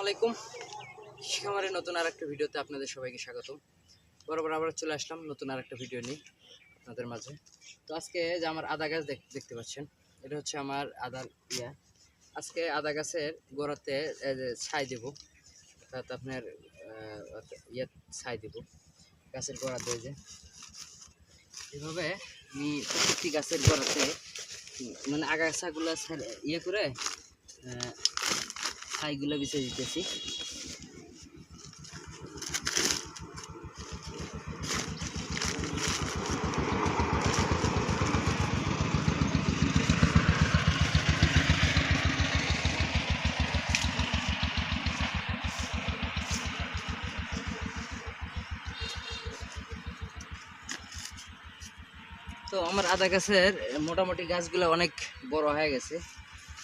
আলাইকুম। শিখামারের নতুন আর একটা ভিডিওতে আপনাদের সবাইকে স্বাগতম। বরাবর আবার চলে আসলাম নতুন আর একটা ভিডিও নিয়ে আপনাদের মাঝে। তো আজকে যে আমার আদা গাছ দেখ- দেখতে পাচ্ছেন, এটা হচ্ছে আমার আদার ইয়া। আজকে আদা গাছের গোড়াতে ছাই দেবো, অর্থাৎ আপনার ইয়ে ছাই দেবো, গাছের গোড়াতে যে। এভাবে আমি প্রত্যেকটি গাছের গোড়াতে মানে আগাছাগুলো ইয়ে করে ছাইগুলো বিছিয়ে দিতেছি। তো আমার আদা গাছের মোটামুটি গাছগুলো অনেক বড় হয়ে গেছে।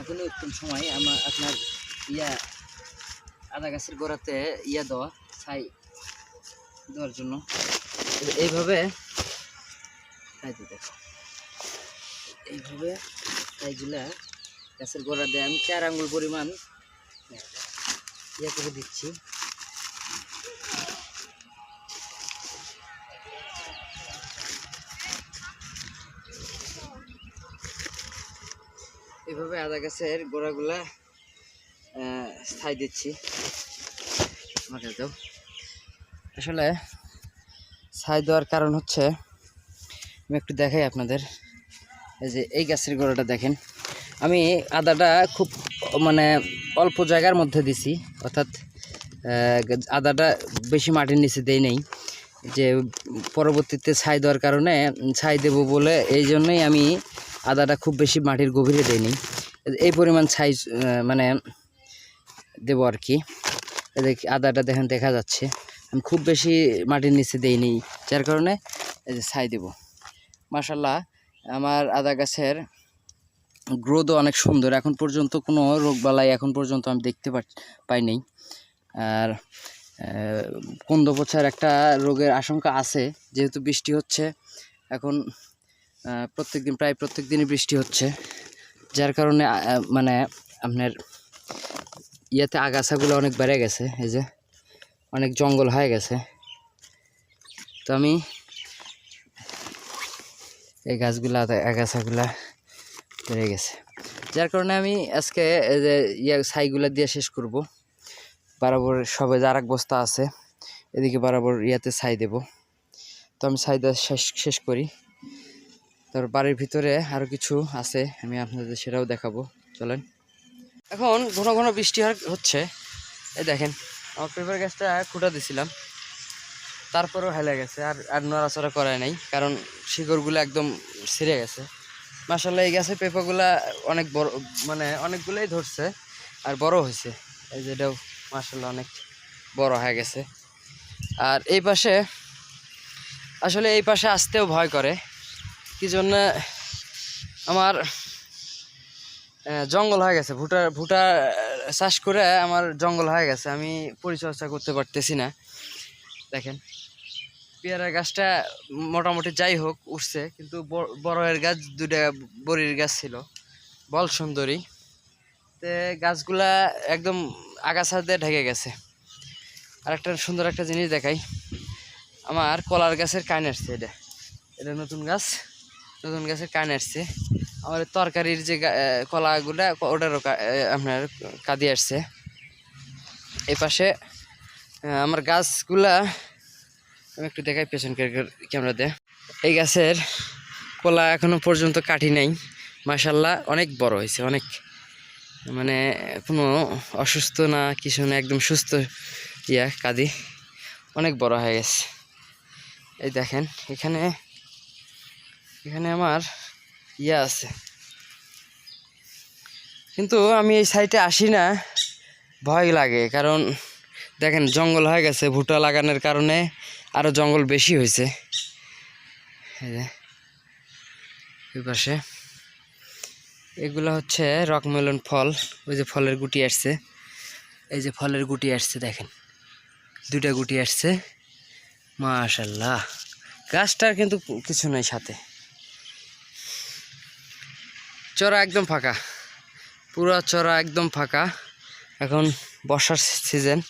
এখনই উত্তম সময় আমার আপনার ইয়া আদা গাছের গোড়াতে ইয়া দেওয়া, ছাই দেওয়ার জন্য। এইভাবে ছাই দিতে এইভাবে ছাইগুলা গাছের গোড়া দিয়ে আমি চার আঙ্গুল পরিমাণ ইয়া করে দিচ্ছি। এইভাবে আদা গাছের গোড়াগুলা ছাই দিচ্ছি। আমাকে দাও। আসলে ছাই দেওয়ার কারণ হচ্ছে, আমি একটু দেখাই আপনাদের। এই যে এই গাছের গোড়াটা দেখেন। আমি আদাটা খুব মানে অল্প জায়গার মধ্যে দিছি, অর্থাৎ আদাটা বেশি মাটির নিচে দেই নেই। যে পরবর্তীতে ছাই দেওয়ার কারণে ছাই দেবো বলে এই জন্যই আমি আদাটা খুব বেশি মাটির গভীরে দেইনি এই পরিমাণ ছাই মানে দেবো আর কি। দেখ আদাটা দেখেন দেখা যাচ্ছে। আমি খুব বেশি মাটির নিচে দেইনি যার কারণে ছাই দেবো। মাসাল্লাহ আমার আদা গাছের গ্রোথও অনেক সুন্দর। এখন পর্যন্ত কোনো রোগবালাই এখন পর্যন্ত আমি দেখতে পাইনি। আর আহ, কুন্দ পচার একটা রোগের আশঙ্কা আছে যেহেতু বৃষ্টি হচ্ছে। এখন আহ, প্রত্যেকদিন প্রায় প্রত্যেক দিনই বৃষ্টি হচ্ছে। যার কারণে মানে আপনার ইয়াতে আগাছাগুলো অনেক বেড়ে গেছে, এই যে অনেক জঙ্গল হয়ে গেছে। তো আমি এই গাছগুলা, আগাছাগুলা বেড়ে গেছে। যার কারণে আমি আজকে যে ইয়া ছাইগুলা দিয়ে শেষ করব। বরাবর সবে আর এক বস্তা আছে, এদিকে বরাবর ইয়াতে ছাই দেব। তো আমি ছাই দেওয়া শেষ শেষ করি। তারপর বাড়ির ভিতরে আরও কিছু আছে, আমি আপনাদের সেটাও দেখাবো। চলেন। এখন ঘন ঘন বৃষ্টি হচ্ছে। এই দেখেন, আমার পেপার গাছটা খুঁটা দিছিলাম। তারপরেও হেলে গেছে, আর আর নড়াচড়া করায় নাই, কারণ শিকড়গুলো একদম ছিঁড়ে গেছে। মাসাল্লাহ এই গাছের পেঁপাগুলা অনেক বড় মানে অনেকগুলোই ধরছে, আর বড় হয়েছে। এই যেটাও মাসাল্লাহ অনেক বড় হয়ে গেছে। আর এই পাশে, আসলে এই পাশে আসতেও ভয় করে। কি জন্য আমার জঙ্গল হয়ে গেছে। ভুটার ভুটা চাষ করে আমার জঙ্গল হয়ে গেছে। আমি পরিচর্যা করতে পারতেছি না। দেখেন, পেয়ারা গাছটা মোটামুটি যাই হোক উঠছে, কিন্তু বড়ের গাছ দুটা বড়ির গাছ ছিল। বল সুন্দরী। তে গাছগুলা একদম আগাছা দিয়ে ঢেকে গেছে। আর একটা সুন্দর একটা জিনিস দেখাই। আমার কলার গাছের কান আসছে এটা এটা নতুন গাছ। নতুন গাছের কান আসছে। আমার তরকারির যে কলাগুলা ওটারও আপনার কাঁদি আসছে। এই পাশে আমার গাছগুলা, আমি একটু দেখাই পেছন ক্যামেরা দিয়ে এই গাছের কলা এখনও পর্যন্ত কাটি নাই। মাসাল্লাহ অনেক বড় হয়েছে, অনেক। মানে কোনো অসুস্থ না, কিছু না, একদম সুস্থ ইয়া, কাঁদি। অনেক বড় হয়ে গেছে। এই দেখেন, এখানে এখানে আমার ইয়ে আছে। কিন্তু আমি এই সাইডে আসি না, ভয় লাগে। কারণ দেখেন, জঙ্গল হয়ে গেছে, ভুট্টা লাগানোর কারণে আরও জঙ্গল বেশি হয়েছে। পাশে। এগুলো হচ্ছে রকমেলন ফল। ওই যে ফলের গুটি আসছে। এই যে ফলের গুটি আসছে, দেখেন। দুইটা গুটি আসছে। মাশাল্লাহ। গাছটার কিন্তু কিছু নাই সাথে। চড়া একদম ফাঁকা। পুরো চড়া একদম ফাঁকা। এখন বর্ষার সিজন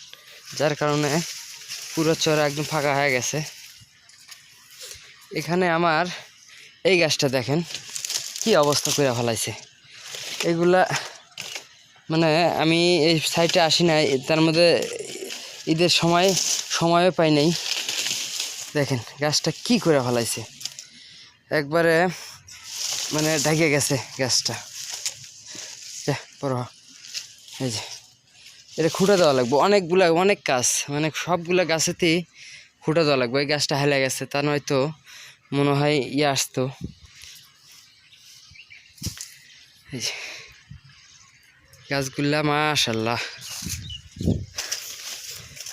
যার কারণে পুরো চর একদম ফাঁকা হয়ে গেছে। এখানে আমার এই গাছটা দেখেন, কি অবস্থা করে ফেলাইছে। এগুলা মানে আমি এই সাইডে আসি না তার মধ্যে ঈদের সময় সময়ও পাই নাই। দেখেন, গাছটা কি করে ফেলাইছে। একবারে মানে ঢেকে গেছে গ্যাসটা। যা বড় এই যে, এটা খুঁটা দেওয়া লাগবে। অনেকগুলা, অনেক গাছ মানে সবগুলা গাছেতেই খুঁটা দেওয়া লাগবে। এই গাছটা হেলে গেছে, তা নয়তো মনে হয় ইয়ে আসতো। এই যে, গাছগুলা মাশাল্লাহ।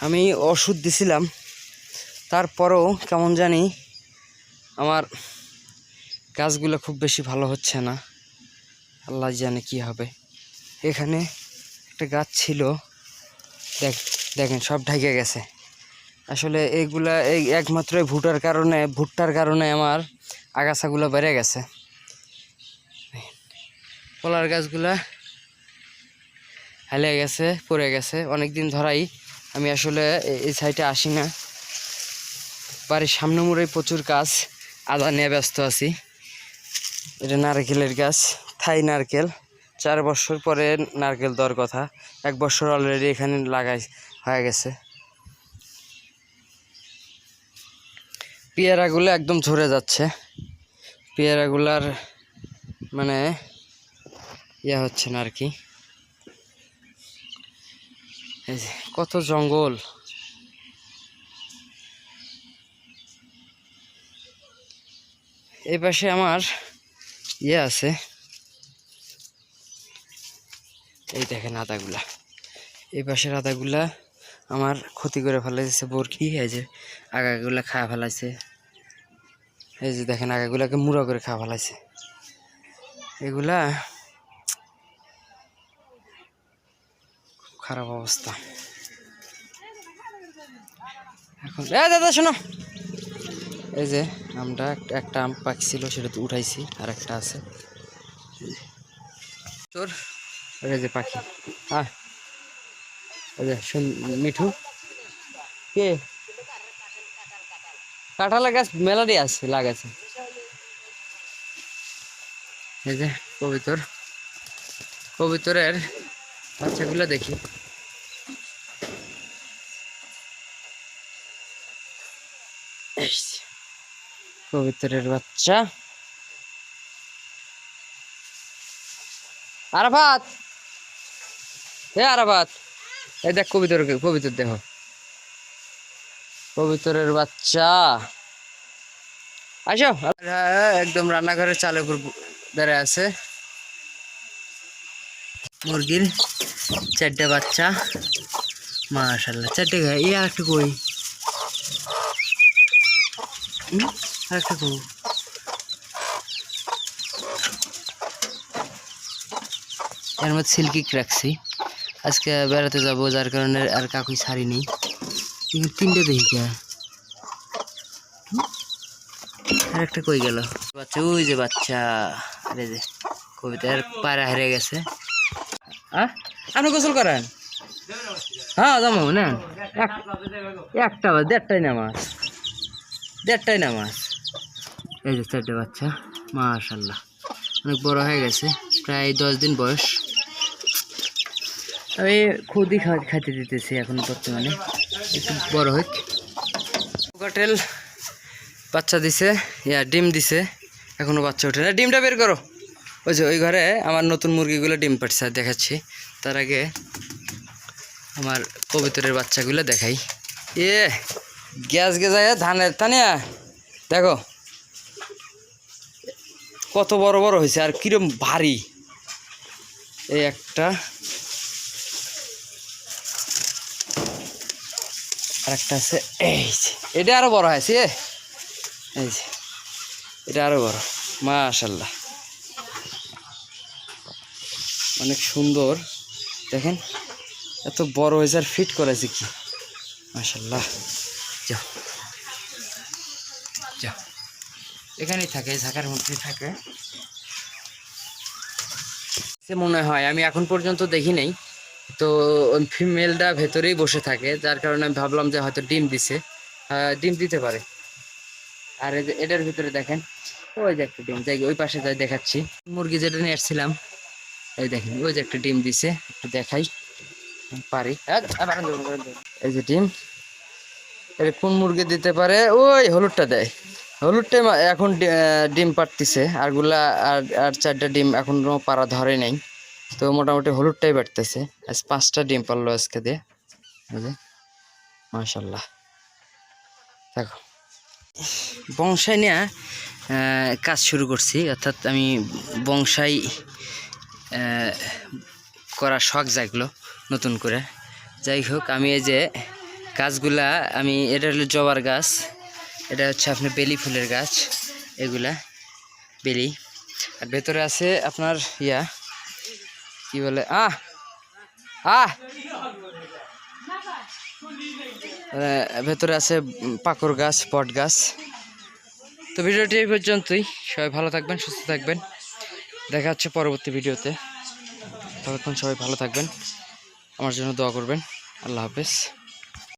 আমি ওষুধ দিছিলাম, তারপরেও কেমন জানি আমার গাছগুলো খুব বেশি ভালো হচ্ছে না। আল্লাহ জানে কি হবে। এখানে একটা গাছ ছিল। দেখ, দেখেন, সব ঢেকে গেছে। আসলে এইগুলা এই একমাত্র ভুটার কারণে, ভুট্টার কারণে আমার আগাছাগুলো বেড়ে গেছে। কলার গাছগুলা হেলে গেছে, পড়ে গেছে। অনেক দিন ধরাই আমি আসলে এই সাইডে আসি না। বাড়ির সামনে মুড়ে প্রচুর গাছ, আদা নিয়ে ব্যস্ত আছি। এটা নারকেলের গাছ, থাই নারকেল। চার বছর পরে নারকেল দেওয়ার কথা। এক বছর অলরেডি এখানে লাগাই হয়ে গেছে। পেয়ারাগুলো একদম ঝরে যাচ্ছে। পেয়ারাগুলার মানে ইয়ে হচ্ছে না আর কি। কত জঙ্গল। এই পাশে আমার ইয়ে আছে এই দেখেন আদাগুলা। এই পাশের আদাগুলা আমার ক্ষতি করে ফেলাইছে বরকি এই যে আগাগুলা খাওয়া ফেলাইছে। এই যে দেখেন আগাগুলাকে মুড়া করে খাওয়া ফেলাইছে। এগুলা খারাপ অবস্থা। এখন এ দাদা, শোনো। এই যে আমরা একটা আম পাকছিল সেটা তো উঠাইছি আর একটা আছে। তোর এই যে পাখি। হ্যাঁ এই যে মিঠু। কে? কাঁঠাল গাছ মেলাডি আছে লাগাছে এই যে কবিতর। কবিতরের বাচ্চাগুলো দেখি। যে, কবিতরের বাচ্চা। আরাফাত! এ আরাফাত! এই দেখ কবিতর কবিতর দেখো কবিতরের বাচ্চা। আসো। একদম রান্নাঘরের চালের উপর দাঁড়ায় আছে। মুরগির চারটে বাচ্চা। মাশাল্লাহ চারটে গায়ে এই আরেকটা কই। কই এর মধ্যে সিল্কি রাখছি। আজকে বেড়াতে যাব, যার কারণে আর কাকুই ছাড়িনি কিন্তু তিনটে দেখি কে। আর একটা কই গেল? বাচ্চা, ওই যে বাচ্চা। আরে যে কবিতার পায়রা হেরে গেছে। আহ আপনি গোসল করেন? হ্যাঁ যাব না এক- একটা দেড়টাই না মাছ দেড়টাই না মাছ এই যে চারটে বাচ্চা মাশাল্লাহ অনেক বড় হয়ে গেছে, প্রায় দশ দিন বয়স। আমি খুদই খাইতে দিতেছি এখন বর্তমানে। একটু বড় হোক। কোকাটেল বাচ্চা দিছে, ইয়া, ডিম দিছে, এখনও বাচ্চা ওঠে না। ডিমটা বের করো। ওই যে ওই ঘরে আমার নতুন মুরগিগুলো ডিম আর দেখাচ্ছি। তার আগে আমার কবিতরের বাচ্চাগুলো দেখাই। এ, গ্যাস গেজায় ধানের, তানিয়া। দেখো কত বড় বড় হয়েছে আর কিরম ভারী। এই একটা। আর একটা আছে, এই যে, এটা আরও বড় হয়েছে এই যে, এটা আরও বড় মাশাল্লাহ অনেক সুন্দর, দেখেন, এত বড় হয়েছে আর ফিট করেছে কি? মাশাল্লাহ যাও। এখানেই থাকে ঝাঁকার মধ্যেই থাকে। সে মনে হয়, আমি এখন পর্যন্ত দেখি নাই। তো ফিমেলটা ভেতরেই বসে থাকে, যার কারণে আমি ভাবলাম যে হয়তো ডিম দিছে। ডিম দিতে পারে। আর এটার ভিতরে দেখেন, ওই যে একটা ডিম, যাই ওই পাশে যাই দেখাচ্ছি। মুরগি যেটা নিয়ে আসছিলাম, এই দেখেন, ওই যে একটা ডিম দিছে, একটু দেখাই। পারি। এই যে ডিম এটা কোন মুরগি দিতে পারে, ওই হলুদটা দেয়। হলুদটাই মা- এখন ডিম পাড়তিছে। আরগুলা আর আর চারটা ডিম এখনও পাড়া ধরে নাই। তো মোটামুটি হলুদটাই বাড়তেছে। আজ পাঁচটা ডিম পারল আজকে দিয়ে। মাশাল্লাহ। দেখো, বংশাই নিয়ে কাজ শুরু করছি। অর্থাৎ আমি বংশাই করার শখ জাগলো নতুন করে। যাই হোক, আমি এই যে গাছগুলা আমি, এটা হলো জবার গাছ। এটা হচ্ছে আপনার বেলি ফুলের গাছ এগুলা বেলি। আর ভেতরে আছে আপনার ইয়া কি বলে আহ আহ! আহ, ভেতরে আছে পাকড় গাছ বট গাছ। তো ভিডিওটি এই পর্যন্তই। সবাই ভালো থাকবেন সুস্থ থাকবেন। দেখা হচ্ছে পরবর্তী ভিডিওতে। ততক্ষণ সবাই ভালো থাকবেন। আমার জন্য দোয়া করবেন। আল্লাহ হাফেজ।